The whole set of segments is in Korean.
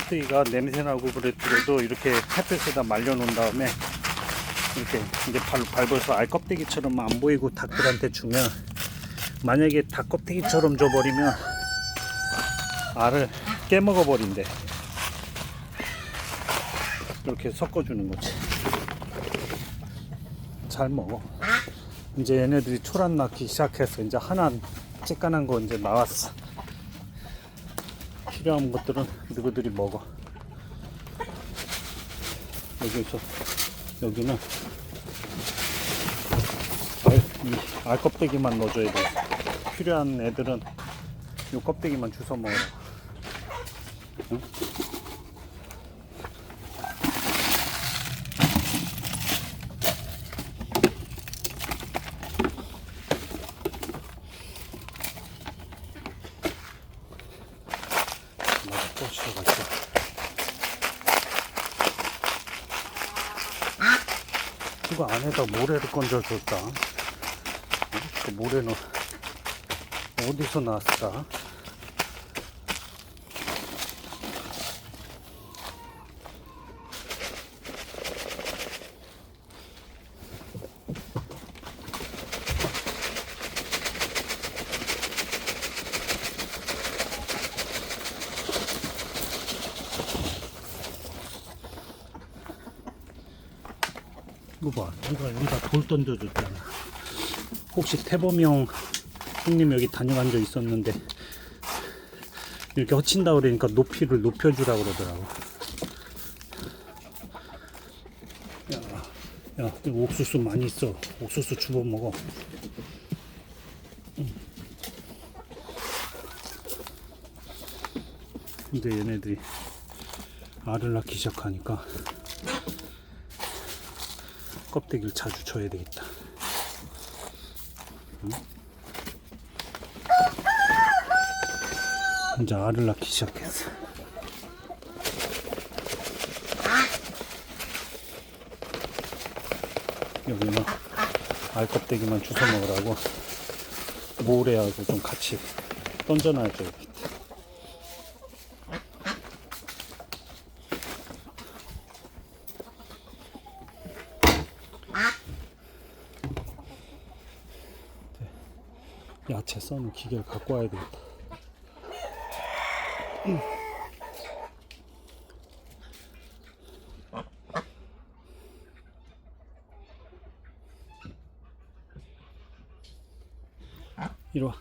껍데기가 냄새나고 그랬더라도 이렇게 햇볕에다 말려놓은 다음에 이렇게 이제 발, 밟아서 알 껍데기처럼 안 보이고 닭들한테 주면 만약에 닭 껍데기처럼 줘버리면 알을 깨먹어 버린대. 이렇게 섞어주는 거지. 잘 먹어. 이제 얘네들이 초란 낳기 시작했어 이제 하나 쬐깐한 거 이제 나왔어 필요한 것들은 누구들이 먹어. 여기서 여기는 알, 이 알껍데기만 넣어줘야 돼. 필요한 애들은 요 껍데기만 주워 먹어. 응? 또 쉬어갔어. 이거 안에다 모래를 건져줬다. 어? 그 모래는 어디서 나왔을까? 이거 봐. 누가 여기다 돌 던져줬잖아. 혹시 태범이 형 형님 여기 다녀간 적 있었는데 이렇게 허친다 그러니까 높이를 높여주라 그러더라고. 야, 야, 옥수수 많이 있어. 옥수수 주워 먹어. 응. 이제 얘네들이 알을 낳기 시작하니까 껍데기를 자주 쳐야 되겠다. 응? 이제 알을 낳기 시작했어. 여기는 알 껍데기만 주워 먹으라고 모래하고 좀 같이 던져놔줘야겠다. 야채 써는 기계를 갖고 와야 되겠다. 이리 와.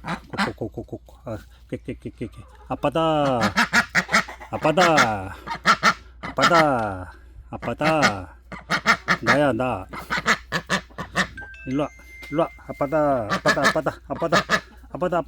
꼭꼭꼭꼭꼭. 아, 깨깨깨깨깨. 아빠다. 아빠다. 아빠다. 아빠다. 나야 나. 일로 와. 일로 와. 아빠다. 아